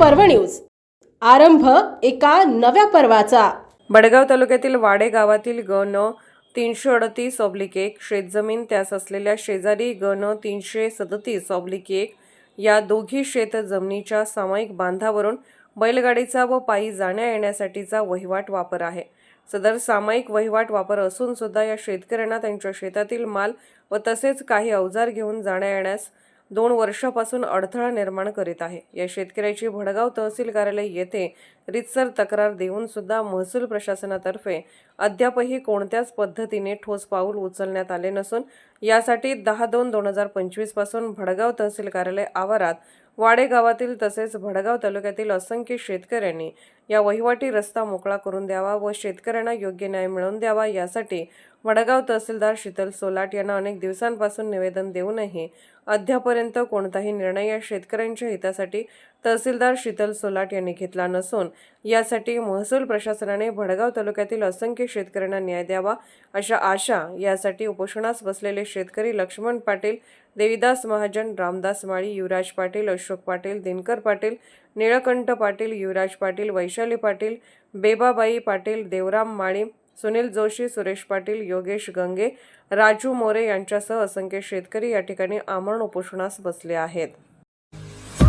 पर्व न्यूज. आरंभ एका नव्या पर्वाचा. बडगाव तालुक्यातील वाडे गावातील ग न तीनशे अडतीस ऑब्लिक एक शेतजमीन त्यास असलेल्या शेजारी ग न तीनशे सदतीस ऑब्लिक एक या दोघी शेत जमिनीच्या सामायिक बांधावरून बैलगाडीचा व पायी जाण्या येण्यासाठीचा वहिवाट वापर आहे. सदर सामायिक वहिवाट वापर असून सुद्धा या शेतकऱ्यांना त्यांच्या शेतातील माल व तसेच काही अवजार घेऊन जाण्या येण्यास दोन वर्षापासून अडथळा निर्माण करीत आहे. या शेतकऱ्याची भडगाव तहसील कार्यालय येथे रितसर तक्रार देऊन सुद्धा महसूल प्रशासनातर्फे अद्यापही कोणत्याच पद्धतीने ठोस पाऊल उचलण्यात आले नसून यासाठी दहा दोन दोन हजार पंचवीसपासून भडगाव तहसील कार्यालय आवारात वाडे गावातील तसेच भडगाव तालुक्यातील असंख्य शेतकऱ्यांनी या वहिवाटी रस्ता मोकळा करून द्यावा व शेतकऱ्यांना योग्य न्याय मिळवून द्यावा यासाठी वडगाव तहसीलदार शीतल सोलाट यांना अनेक दिवसांपासून निवेदन देऊनही अद्यापर्यंत कोणताही निर्णय या शेतकऱ्यांच्या हितासाठी तहसीलदार शीतल सोलाट यांनी घेतला नसून यासाठी महसूल प्रशासनाने भडगाव तालुक्यातील असंख्य शेतकऱ्यांना न्याय द्यावा अशा आशा यासाठी उपोषणास बसलेले शेतकरी लक्ष्मण पाटील देविदास महाजन रामदास माळी युवराज पाटील अशोक पाटील दिनकर पाटील निळकंठ पाटील युवराज पाटील वैशाली पाटील बेबाबाई पाटील देवराम माळी सुनील जोशी सुरेश पाटील योगेश गंगे राजू मोरे यांच्यासह असंख्य शेतकरी या ठिकाणी आमरण उपोषणास बसले आहेत.